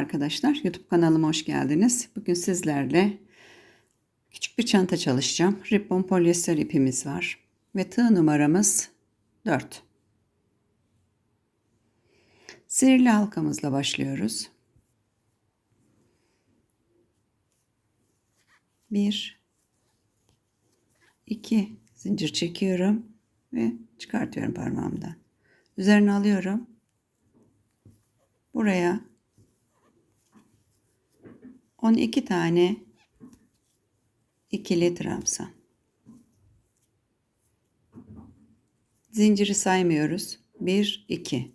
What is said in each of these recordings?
arkadaşlar. YouTube kanalıma hoş geldiniz. Bugün sizlerle küçük bir çanta çalışacağım. Ribbon polyester ipimiz var. Ve tığ numaramız 4. Sihirli halkamızla başlıyoruz. 1 2 zincir çekiyorum ve çıkartıyorum parmağımdan. Üzerine alıyorum. Buraya 12 tane ikili trabzan. Zinciri saymıyoruz. 1 2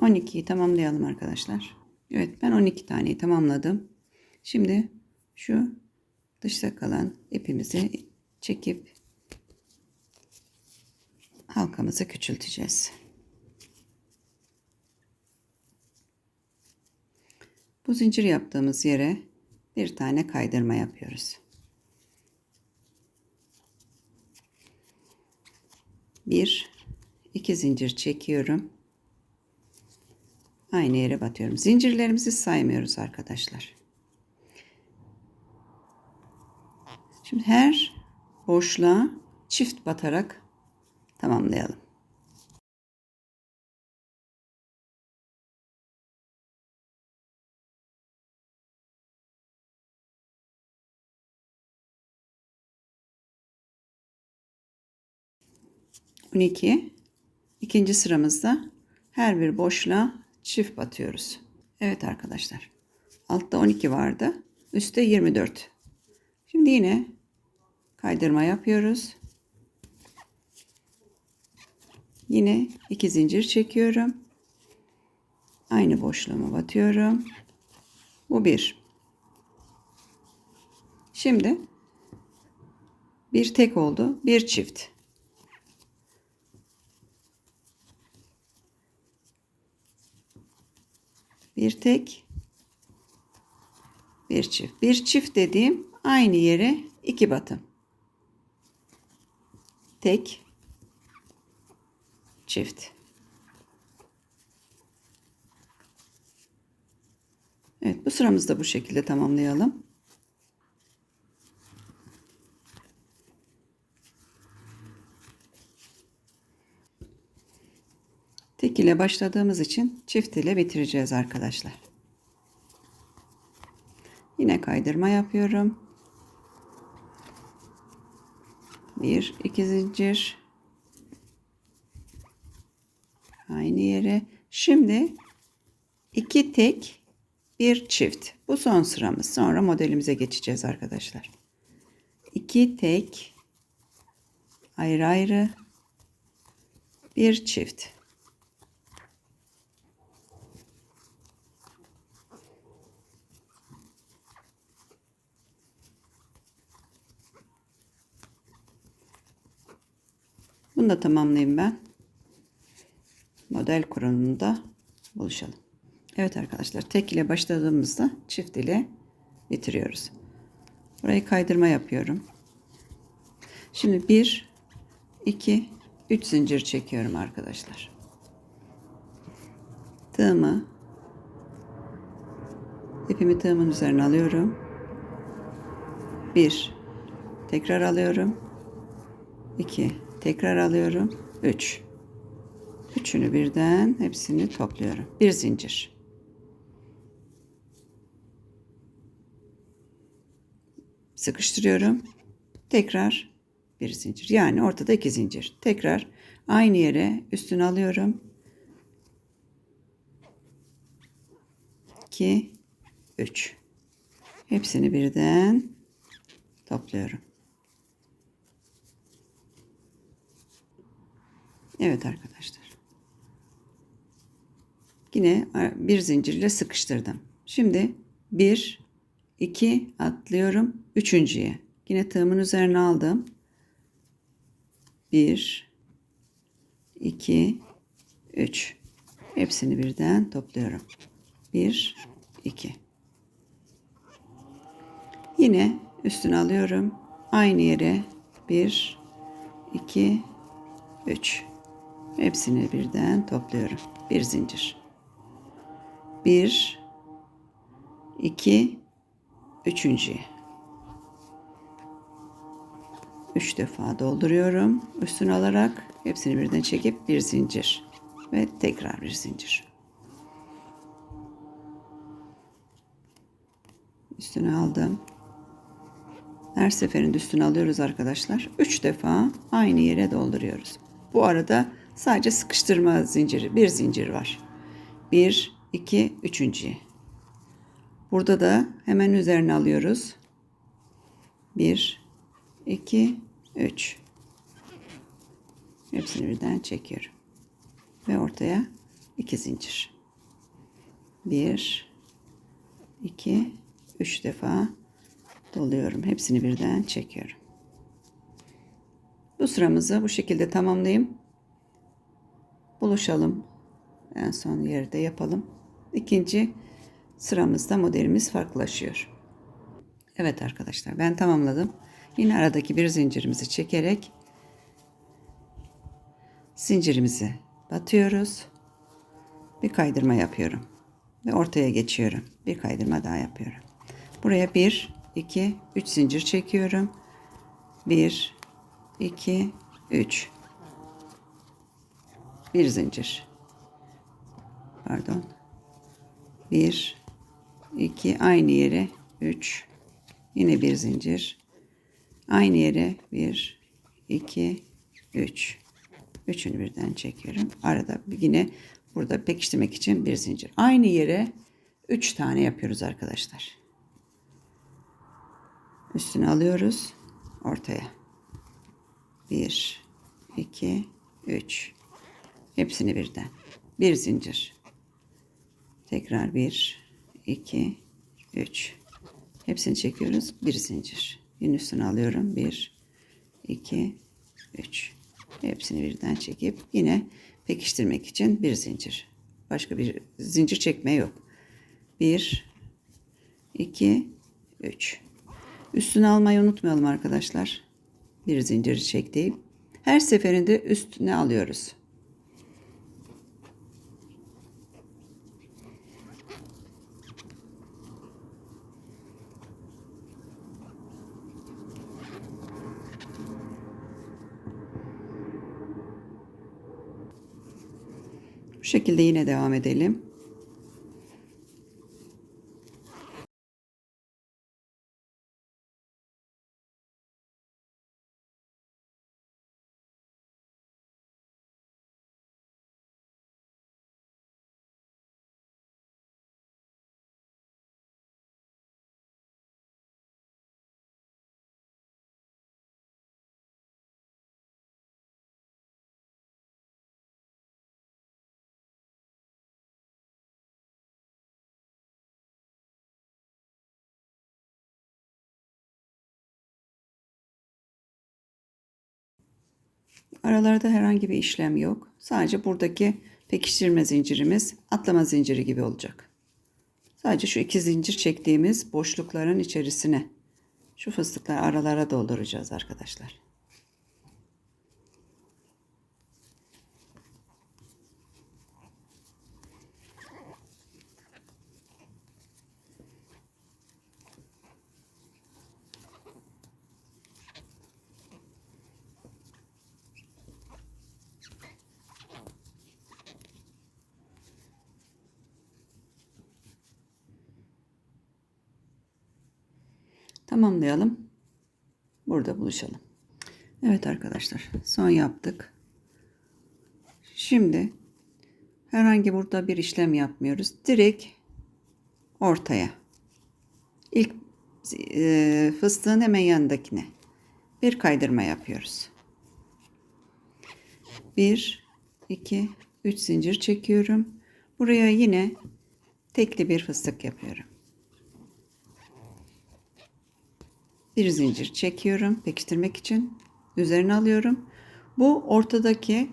12'yi tamamlayalım arkadaşlar. Evet ben 12 taneyi tamamladım. Şimdi şu dışta kalan ipimizi çekip halkamızı küçülteceğiz. Bu zincir yaptığımız yere bir tane kaydırma yapıyoruz. Bir, iki zincir çekiyorum. Aynı yere batıyorum. Zincirlerimizi saymıyoruz arkadaşlar. Şimdi her boşluğa çift batarak tamamlayalım. On iki. İkinci sıramızda her bir boşluğa çift batıyoruz. Evet arkadaşlar. Altta 12 vardı. Üstte 24. Şimdi yine kaydırma yapıyoruz. Yine iki zincir çekiyorum. Aynı boşluğuma batıyorum. Bu bir. Şimdi bir tek oldu. Bir çift. Bir tek bir çift. Bir çift dediğim aynı yere iki batım. Tek çift. Evet bu sıramızı da bu şekilde tamamlayalım. Tek ile başladığımız için çift ile bitireceğiz arkadaşlar. Yine kaydırma yapıyorum. Bir, iki zincir. Aynı yere. Şimdi iki tek, bir çift. Bu son sıramız. Sonra modelimize geçeceğiz arkadaşlar. İki tek, ayrı ayrı, bir çift. Bunu da tamamlayayım ben. Model kurulumunda buluşalım. Evet arkadaşlar tek ile başladığımızda çift ile bitiriyoruz. Burayı kaydırma yapıyorum. Şimdi 1 2 3 zincir çekiyorum arkadaşlar. Tığımı ipimi tığımın üzerine alıyorum. 1 tekrar alıyorum. 2 Tekrar alıyorum. 3. Üçünü birden hepsini topluyorum. Bir zincir. Sıkıştırıyorum. Tekrar bir zincir. Yani ortada iki zincir. Tekrar aynı yere üstüne alıyorum. 2 3 Hepsini birden topluyorum. Evet arkadaşlar. Yine bir zincirle sıkıştırdım. Şimdi bir, iki atlıyorum. Üçüncüye. Yine tığımın üzerine aldım. Bir, iki, üç. Hepsini birden topluyorum. Bir, iki. Yine üstüne alıyorum. Aynı yere 1 2 3 Hepsini birden topluyorum. Bir zincir. 1 2 üçüncüye. Üç defa dolduruyorum. Üstüne alarak hepsini birden çekip bir zincir ve tekrar bir zincir. Üstüne aldım. Her seferinde üstüne alıyoruz arkadaşlar. Üç defa aynı yere dolduruyoruz. Bu arada sadece sıkıştırma zinciri, bir zincir var. Bir, iki, üçüncüye. Burada da hemen üzerine alıyoruz. Bir, iki, üç. Hepsini birden çekiyorum. Ve ortaya iki zincir. Bir, iki, üç defa doluyorum. Hepsini birden çekiyorum. Bu sıramızı bu şekilde tamamlayayım. Buluşalım. En son yerde yapalım. İkinci sıramızda modelimiz farklılaşıyor. Evet arkadaşlar ben tamamladım. Yine aradaki bir zincirimizi çekerek zincirimizi batıyoruz. Bir kaydırma yapıyorum. Ve ortaya geçiyorum. Bir kaydırma daha yapıyorum. Buraya 1, 2, 3 zincir çekiyorum. 1, 2, 3. Bir zincir. Pardon. 1, 2 aynı yere 3. Yine bir zincir. Aynı yere 1, 2, 3. Üçünü birden çekiyorum. Arada yine burada pekiştirmek için bir zincir. Aynı yere 3 tane yapıyoruz arkadaşlar. Üstüne alıyoruz. Ortaya. 1, 2, 3. Hepsini birden. Bir zincir. Tekrar 1, 2, 3. Hepsini çekiyoruz. Bir zincir. Yine üstüne alıyorum. 1, 2, 3. Hepsini birden çekip yine pekiştirmek için bir zincir. Başka bir zincir çekme yok. 1, 2, 3. Üstüne almayı unutmayalım arkadaşlar. Bir zinciri çektiğim. Her seferinde üstüne alıyoruz. Bu şekilde yine devam edelim. Aralarda herhangi bir işlem yok. Sadece buradaki pekiştirme zincirimiz atlama zinciri gibi olacak. Sadece şu iki zincir çektiğimiz boşlukların içerisine şu fıstıkları aralara dolduracağız arkadaşlar. Tamamlayalım. Burada buluşalım. Evet arkadaşlar son yaptık. Şimdi herhangi burada bir işlem yapmıyoruz. Direkt ortaya. İlk e, fıstığın hemen yanındakine bir kaydırma yapıyoruz. 1 2 3 zincir çekiyorum. Buraya yine tekli bir fıstık yapıyorum. Bir zincir çekiyorum pekiştirmek için üzerine alıyorum bu ortadaki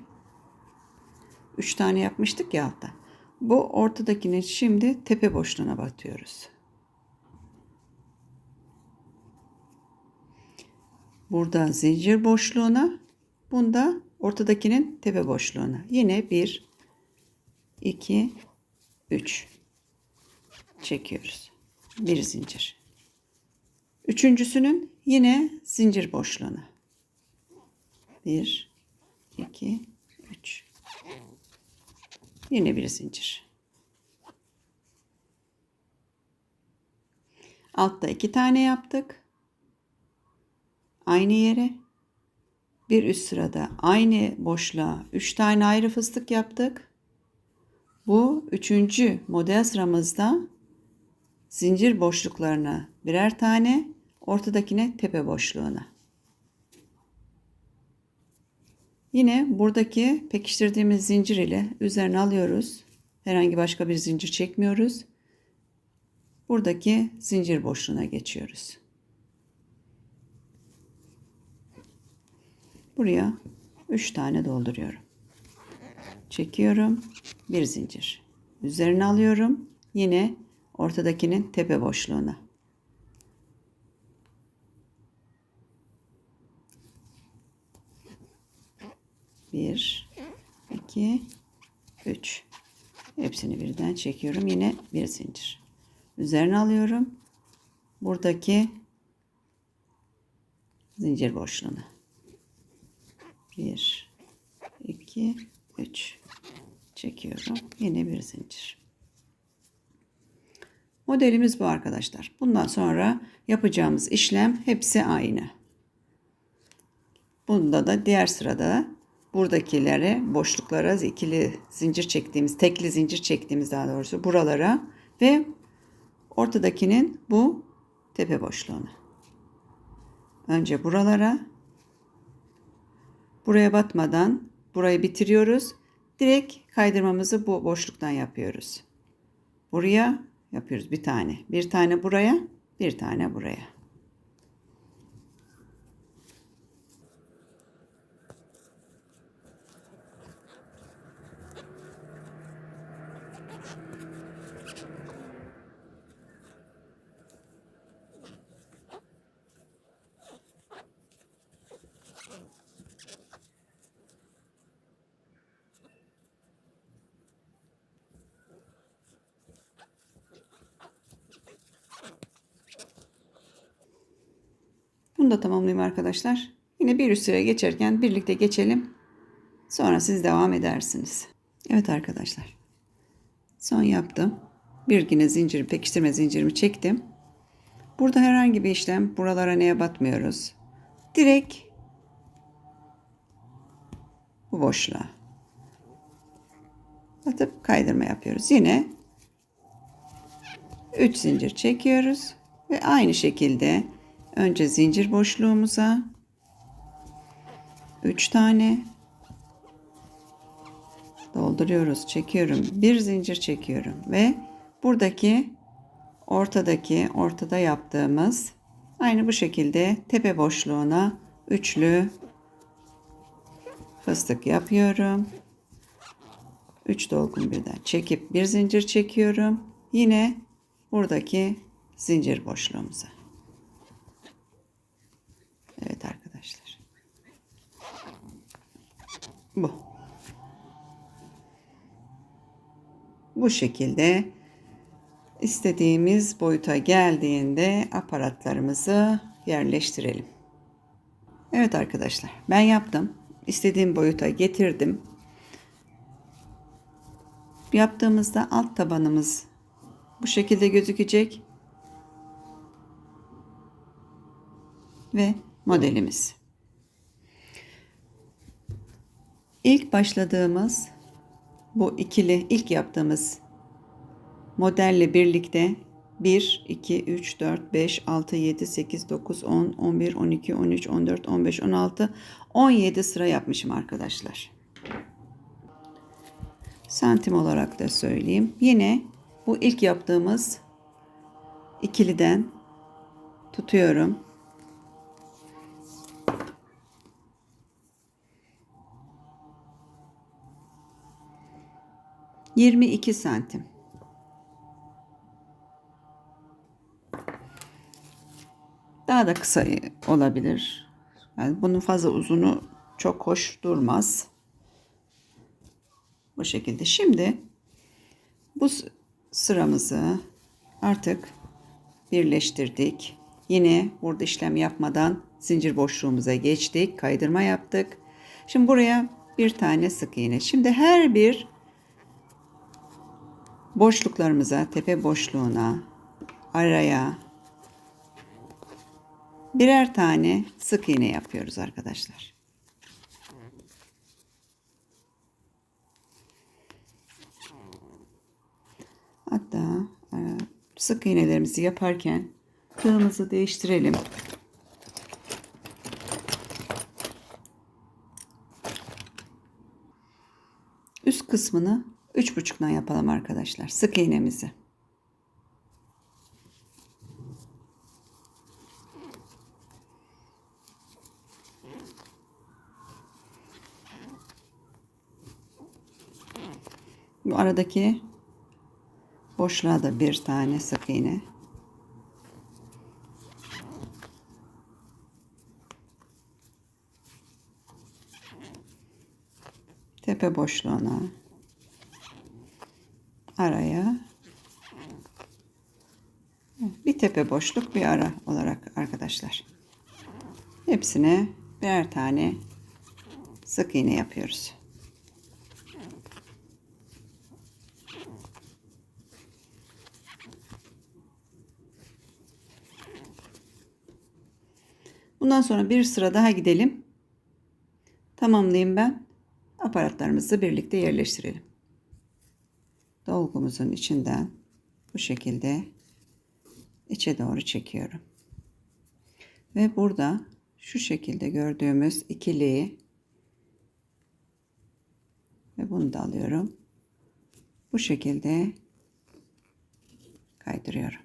3 tane yapmıştık ya altta bu ortadakini şimdi tepe boşluğuna batıyoruz burada zincir boşluğuna, bunda ortadakinin tepe boşluğuna. Yine 1 2 3 çekiyoruz. Bir zincir. Üçüncüsünün yine zincir boşluğuna. 1 2 3 Yine bir zincir. Altta iki tane yaptık. Aynı yere. Bir üst sırada aynı boşluğa üç tane ayrı fıstık yaptık. Bu üçüncü model sıramızda zincir boşluklarına birer tane, ortadakine tepe boşluğuna. Yine buradaki pekiştirdiğimiz zincir ile üzerine alıyoruz. Herhangi başka bir zincir çekmiyoruz. Buradaki zincir boşluğuna geçiyoruz. Buraya 3 tane dolduruyorum. Çekiyorum. Bir zincir. Üzerine alıyorum. Yine ortadakinin tepe boşluğuna. Bir, iki, üç. Hepsini birden çekiyorum. Yine bir zincir. Üzerine alıyorum. Buradaki zincir boşluğuna. Bir, iki, üç. Çekiyorum. Yine bir zincir. Modelimiz bu arkadaşlar. Bundan sonra yapacağımız işlem hepsi aynı. Bunda da diğer sırada buradakilere boşluklara ikili zincir çektiğimiz, tekli zincir çektiğimiz daha doğrusu buralara ve ortadakinin bu tepe boşluğuna. Önce buralara buraya batmadan burayı bitiriyoruz. Direkt kaydırmamızı bu boşluktan yapıyoruz. Buraya yapıyoruz bir tane. Bir tane buraya, bir tane buraya. Bunu da tamamlayayım arkadaşlar. Yine bir üst sıraya geçerken birlikte geçelim. Sonra siz devam edersiniz. Evet arkadaşlar. Son yaptım. Bir yine zincir, pekiştirme zincirimi çektim. Burada herhangi bir işlem, buralara neye batmıyoruz. Direkt bu boşluğa atıp kaydırma yapıyoruz. Yine 3 zincir çekiyoruz ve aynı şekilde Önce zincir boşluğumuza 3 tane dolduruyoruz. Çekiyorum. Bir zincir çekiyorum ve buradaki ortadaki ortada yaptığımız aynı bu şekilde tepe boşluğuna üçlü fıstık yapıyorum. 3 dolgun birden çekip bir zincir çekiyorum. Yine buradaki zincir boşluğumuza. Evet arkadaşlar. Bu. Bu şekilde istediğimiz boyuta geldiğinde aparatlarımızı yerleştirelim. Evet arkadaşlar ben yaptım. İstediğim boyuta getirdim. Yaptığımızda alt tabanımız bu şekilde gözükecek. Ve modelimiz. İlk başladığımız bu ikili ilk yaptığımız modelle birlikte 1, 2, 3, 4, 5, 6, 7, 8, 9, 10, 11, 12, 13, 14, 15, 16, 17 sıra yapmışım arkadaşlar. Santim olarak da söyleyeyim. Yine bu ilk yaptığımız ikiliden tutuyorum. 22 santim. Daha da kısa olabilir. Yani bunun fazla uzunu çok hoş durmaz. Bu şekilde. Şimdi bu sıramızı artık birleştirdik. Yine burada işlem yapmadan zincir boşluğumuza geçtik. Kaydırma yaptık. Şimdi buraya bir tane sık iğne. Şimdi her bir boşluklarımıza, tepe boşluğuna, araya birer tane sık iğne yapıyoruz arkadaşlar. Hatta e, sık iğnelerimizi yaparken tığımızı değiştirelim. Üst kısmını üç buçuktan yapalım arkadaşlar. Sık iğnemizi. Bu aradaki boşluğa da bir tane sık iğne. Tepe boşluğuna araya bir tepe boşluk bir ara olarak arkadaşlar. Hepsine birer tane sık iğne yapıyoruz. Bundan sonra bir sıra daha gidelim. Tamamlayayım ben. Aparatlarımızı birlikte yerleştirelim. Dolgumuzun içinden bu şekilde içe doğru çekiyorum. Ve burada şu şekilde gördüğümüz ikiliyi ve bunu da alıyorum. Bu şekilde kaydırıyorum.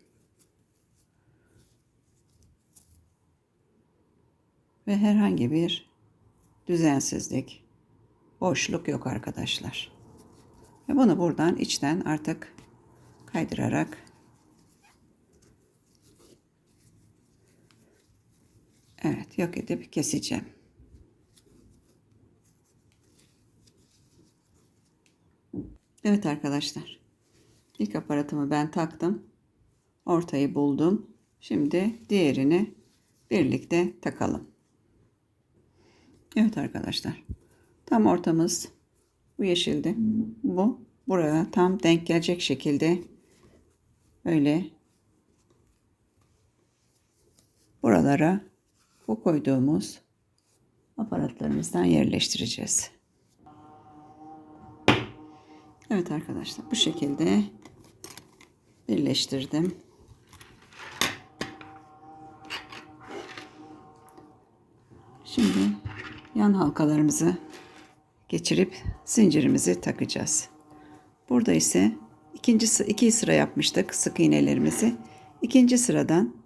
Ve herhangi bir düzensizlik, boşluk yok arkadaşlar. Ve bunu buradan içten artık kaydırarak Evet yok edip keseceğim. Evet arkadaşlar. İlk aparatımı ben taktım. Ortayı buldum. Şimdi diğerini birlikte takalım. Evet arkadaşlar. Tam ortamız bu yeşildi. Bu buraya tam denk gelecek şekilde böyle buralara bu koyduğumuz aparatlarımızdan yerleştireceğiz. Evet arkadaşlar bu şekilde birleştirdim. Şimdi yan halkalarımızı geçirip zincirimizi takacağız. Burada ise ikinci iki sıra yapmıştık sık iğnelerimizi. İkinci sıradan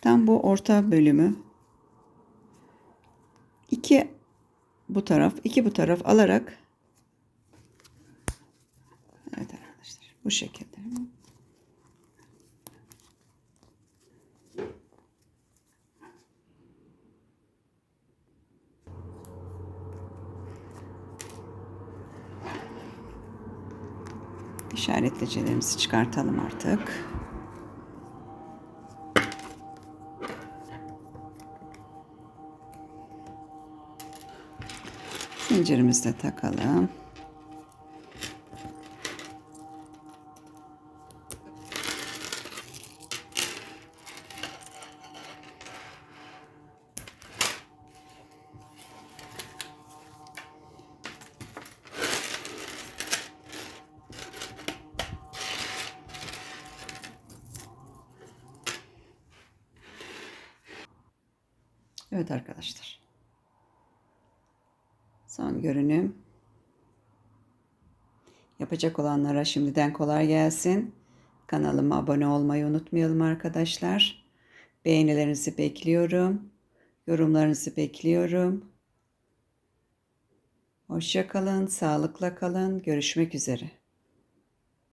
tam bu orta bölümü iki bu taraf iki bu taraf alarak evet arkadaşlar bu şekilde işaretleyicilerimizi çıkartalım artık. Zincirimizi de takalım. Evet arkadaşlar. Son görünüm. Yapacak olanlara şimdiden kolay gelsin. Kanalıma abone olmayı unutmayalım arkadaşlar. Beğenilerinizi bekliyorum. Yorumlarınızı bekliyorum. Hoşça kalın, sağlıkla kalın. Görüşmek üzere.